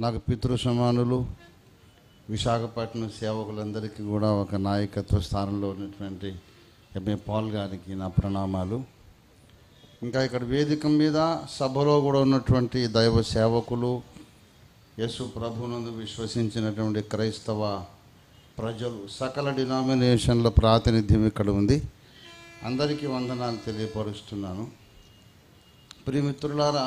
నాకు పితృ సమానులు విశాఖపట్నం సేవకులందరికీ కూడా ఒక నాయకత్వ స్థానంలో ఉన్నటువంటి ఎంఏ పాల్ గారికి నా ప్రణామాలు. ఇంకా ఇక్కడ వేదిక మీద సభలో కూడా ఉన్నటువంటి దైవ సేవకులు యేసు ప్రభునందు విశ్వసించినటువంటి క్రైస్తవ ప్రజలు సకల డినామినేషన్ల ప్రాతినిధ్యం ఇక్కడ ఉంది. అందరికీ వందనాలు తెలియపరుస్తున్నాను. ప్రియమిత్రులారా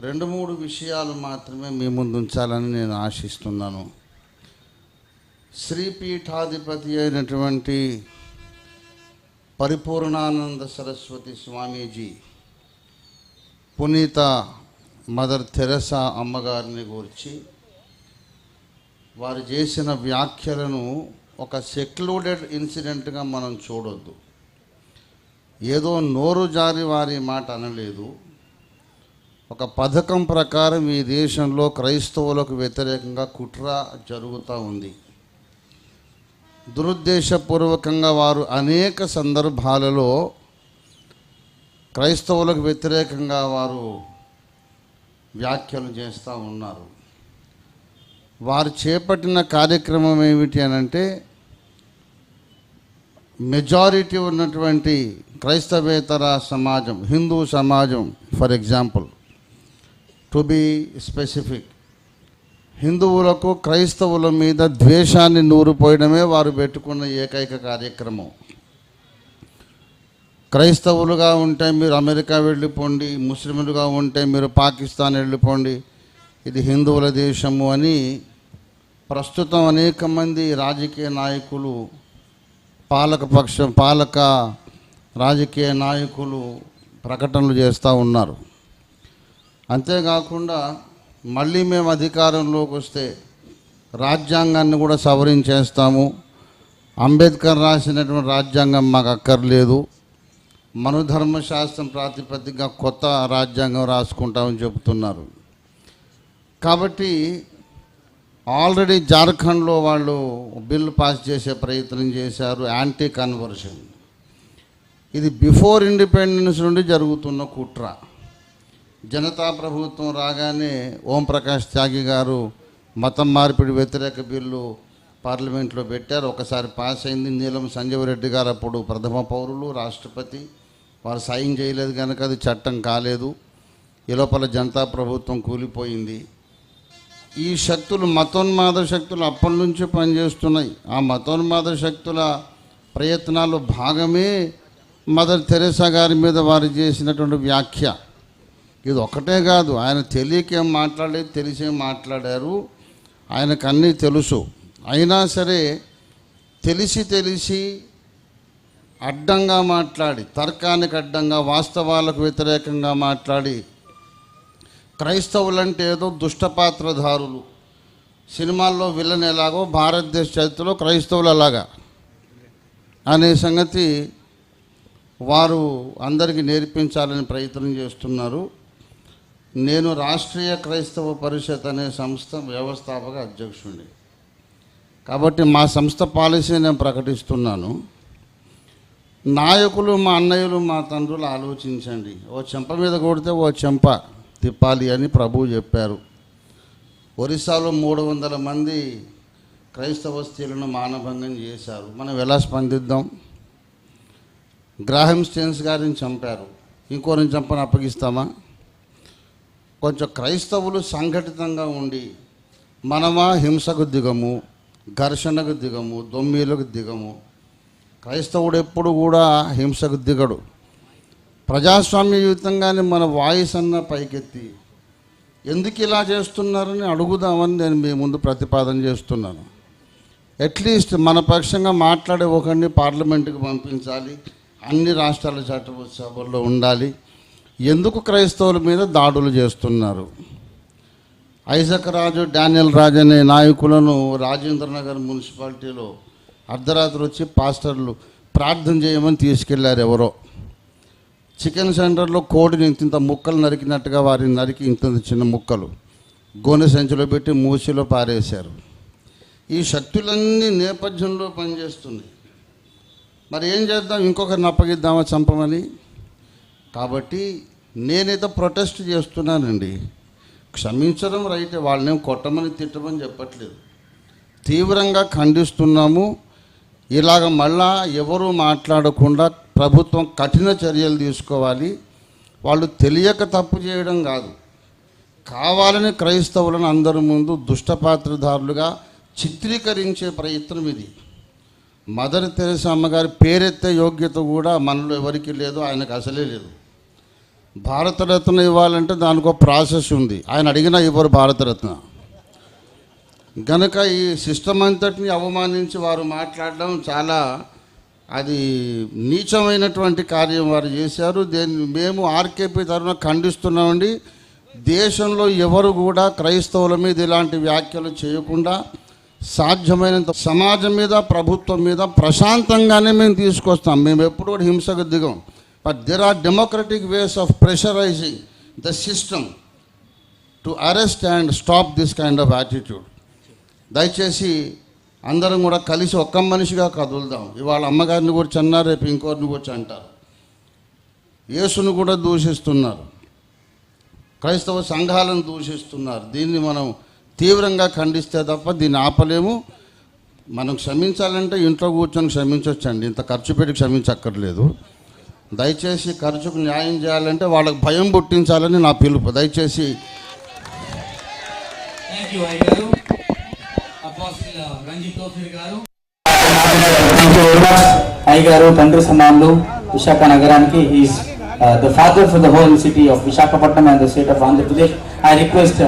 రెండు మూడు విషయాలు మాత్రమే మీ ముందు ఉంచాలని నేను ఆశిస్తున్నాను. శ్రీపీఠాధిపతి అయినటువంటి పరిపూర్ణానంద సరస్వతి స్వామీజీ పునీత మదర్ తెరసా అమ్మగారిని గురించి వారు చేసిన వ్యాఖ్యలను ఒక సెక్లూడెడ్ ఇన్సిడెంట్గా మనం చూడొద్దు. ఏదో నోరు జారి వారి మాట అనలేదు. ఒక పథకం ప్రకారం ఈ దేశంలో క్రైస్తవులకు వ్యతిరేకంగా కుట్ర జరుగుతూ ఉంది. దురుద్దేశపూర్వకంగా వారు అనేక సందర్భాలలో క్రైస్తవులకు వ్యతిరేకంగా వారు వ్యాఖ్యలు చేస్తూ ఉన్నారు. వారు చేపట్టిన కార్యక్రమం ఏమిటి అని అంటే మెజారిటీ ఉన్నటువంటి క్రైస్తవేతర సమాజం హిందూ సమాజం for example. To be specific హిందువులకు క్రైస్తవుల మీద ద్వేషాన్ని నూరిపోయడమే వారు పెట్టుకున్న ఏకైక కార్యక్రమం. క్రైస్తవులుగా ఉంటే మీరు అమెరికా వెళ్ళిపోండి ముస్లింలుగా ఉంటే మీరు పాకిస్తాన్ వెళ్ళిపోండి ఇది హిందువుల దేశము అని ప్రస్తుతం అనేక మంది రాజకీయ నాయకులు పాలక పక్షం పాలక రాజకీయ నాయకులు ప్రకటనలు చేస్తూ ఉన్నారు. అంతేకాకుండా మళ్ళీ మేము అధికారంలోకి వస్తే రాజ్యాంగాన్ని కూడా సవరించేస్తాము. అంబేద్కర్ రాసినటువంటి రాజ్యాంగం మాకు అక్కర్లేదు. మనుధర్మశాస్త్రం ప్రాతిపదికగా కొత్త రాజ్యాంగం రాసుకుంటామని చెబుతున్నారు. కాబట్టి ఆల్రెడీ జార్ఖండ్లో వాళ్ళు బిల్లు పాస్ చేసే ప్రయత్నం చేశారు యాంటీ కన్వర్షన్. ఇది బిఫోర్ ఇండిపెండెన్స్ నుండి జరుగుతున్న కుట్ర. జనతా ప్రభుత్వం రాగానే ఓం ప్రకాష్ త్యాగి గారు మతం మార్పిడి వ్యతిరేక బిల్లు పార్లమెంట్లో పెట్టారు. ఒకసారి పాస్ అయింది నీలం సంజీవ్ రెడ్డి గారు అప్పుడు ప్రథమ పౌరులు రాష్ట్రపతి. వారు సాయం చేయలేదు కనుక అది చట్టం కాలేదు. ఈ లోపల జనతా ప్రభుత్వం కూలిపోయింది. ఈ శక్తులు మతోన్మాద శక్తులు అప్పటి నుంచి పనిచేస్తున్నాయి. ఆ మతోన్మాద శక్తుల ప్రయత్నాలు భాగమే మదర్ తెరేసా గారి మీద వారు చేసినటువంటి వ్యాఖ్య. ఇది ఒక్కటే కాదు. ఆయన తెలియకేం మాట్లాడలేదు తెలిసే మాట్లాడారు. ఆయనకు అన్నీ తెలుసు. అయినా సరే తెలిసి తెలిసి అడ్డంగా మాట్లాడి తర్కానికి అడ్డంగా వాస్తవాలకు వ్యతిరేకంగా మాట్లాడి క్రైస్తవులంటే ఏదో దుష్టపాత్రధారులు. సినిమాల్లో విలన్ ఎలాగో భారతదేశ చరిత్రలో క్రైస్తవులు అలాగా. అనే సంగతి వారు అందరికీ నేర్పించాలని ప్రయత్నం చేస్తున్నారు. నేను రాష్ట్రీయ క్రైస్తవ పరిషత్ అనే సంస్థ వ్యవస్థాపక అధ్యక్షుడిని కాబట్టి మా సంస్థ పాలసీ నేను ప్రకటిస్తున్నాను. నాయకులు మా అన్నయ్యలు మా తండ్రులు ఆలోచించండి. ఓ చెంప మీద కొడితే ఓ చెంప తిప్పాలి అని ప్రభువు చెప్పారు. ఒరిస్సాలో మూడు వందల మంది క్రైస్తవ స్త్రీలను మానభంగం చేశారు. మనం ఎలా స్పందిద్దాం? గ్రాహం స్టెన్స్ గారిని చంపారు. ఇంకోరిని చంపని అప్పగిస్తామా? కొంచెం క్రైస్తవులు సంఘటితంగా ఉండి మనమా హింసకు దిగము ఘర్షణకు దిగము దొమ్మీలకు దిగము. క్రైస్తవుడు ఎప్పుడు కూడా హింసకు దిగడు. ప్రజాస్వామ్యయుతంగానే మన వాయిస్ అన్న పైకెత్తి ఎందుకు ఇలా చేస్తున్నారని అడుగుదామని నేను మీ ముందు ప్రతిపాదన చేస్తున్నాను. అట్లీస్ట్ మన పక్షంగా మాట్లాడే ఒకరిని పార్లమెంటుకి పంపించాలి అన్ని రాష్ట్రాల చట్టసభల్లో ఉండాలి ఎందుకు క్రైస్తవుల మీద దాడులు చేస్తున్నారు? ఐజక్ రాజు డానియల్ రాజు అనే నాయకులను రాజేంద్ర నగర్ మున్సిపాలిటీలో అర్ధరాత్రి వచ్చి పాస్టర్లు ప్రార్థన చేయమని తీసుకెళ్ళారు ఎవరో. చికెన్ సెంటర్లో కోడిని ఇంత ఇంత ముక్కలు నరికినట్టుగా వారిని నరికి ఇంత ఇంత చిన్న ముక్కలు గోనె సంచిలో పెట్టి మూసిలో పారేశారు. ఈ శక్తులన్నీ నేపథ్యంలో పనిచేస్తున్నాయి. మరి ఏం చేద్దాం? ఇంకొకరిని అప్పగిద్దామా చంపమని? కాబట్టి నేనైతే ప్రొటెస్ట్ చేస్తున్నానండి. క్షమించడం రైతే వాళ్ళనేం కొట్టమని తిట్టమని చెప్పట్లేదు. తీవ్రంగా ఖండిస్తున్నాము. ఇలాగ మళ్ళా ఎవరు మాట్లాడకుండా ప్రభుత్వం కఠిన చర్యలు తీసుకోవాలి. వాళ్ళు తెలియక తప్పు చేయడం కాదు. కావాలని క్రైస్తవులను అందరి ముందు దుష్టపాత్రధారులుగా చిత్రీకరించే ప్రయత్నం ఇది. మదర్ తెరేసా అమ్మగారి పేరెత్తే యోగ్యత కూడా మనలో ఎవరికి లేదు ఆయనకు అసలే లేదు. భారతరత్న ఇవ్వాలంటే దానికి ఒక ప్రాసెస్ ఉంది. ఆయన అడిగినా ఇవ్వరు భారతరత్న. గనక ఈ సిస్టమ్ అంతటిని అవమానించి వారు మాట్లాడడం చాలా అది నీచమైనటువంటి కార్యం వారు చేశారు. దీన్ని మేము ఆర్కేపీ తరఫున ఖండిస్తున్నామండి దేశంలో ఎవరు కూడా క్రైస్తవుల మీద ఇలాంటి వ్యాఖ్యలు చేయకుండా సాధ్యమైనంత సమాజం మీద ప్రభుత్వం మీద ప్రశాంతంగానే మేము తీసుకొస్తాం. మేము ఎప్పుడు కూడా హింసకు దిగం. But there are democratic ways of pressurising the system to arrest and stop this kind of attitude దయచేసి అందరం కూడా కలిసి ఒక్క మనిషిగా కదులుదాం. ఇవాళ అమ్మగారిని గురించి అన్నారు రేపు ఇంకోరిని గురించి అంటారు. యేసును కూడా దూషిస్తున్నారు. క్రైస్తవ సంఘాలను దూషిస్తున్నారు. దీన్ని మనం తీవ్రంగా ఖండిస్తే తప్ప దీన్ని ఆపలేము. మనం క్షమించాలంటే ఇంట్లో కూర్చొని క్షమించవచ్చండి ఇంత ఖర్చు పెట్టి క్షమించక్కర్లేదు. దయచేసి ఖర్చుకు న్యాయం చేయాలంటే వాళ్ళకి భయం పుట్టించాలని నా పిలుపు. దయచేసి తండ్రి సమానులు విశాఖ నగరానికి is the father for the whole city of Visakhapatnam and the state of Andhra Pradesh I request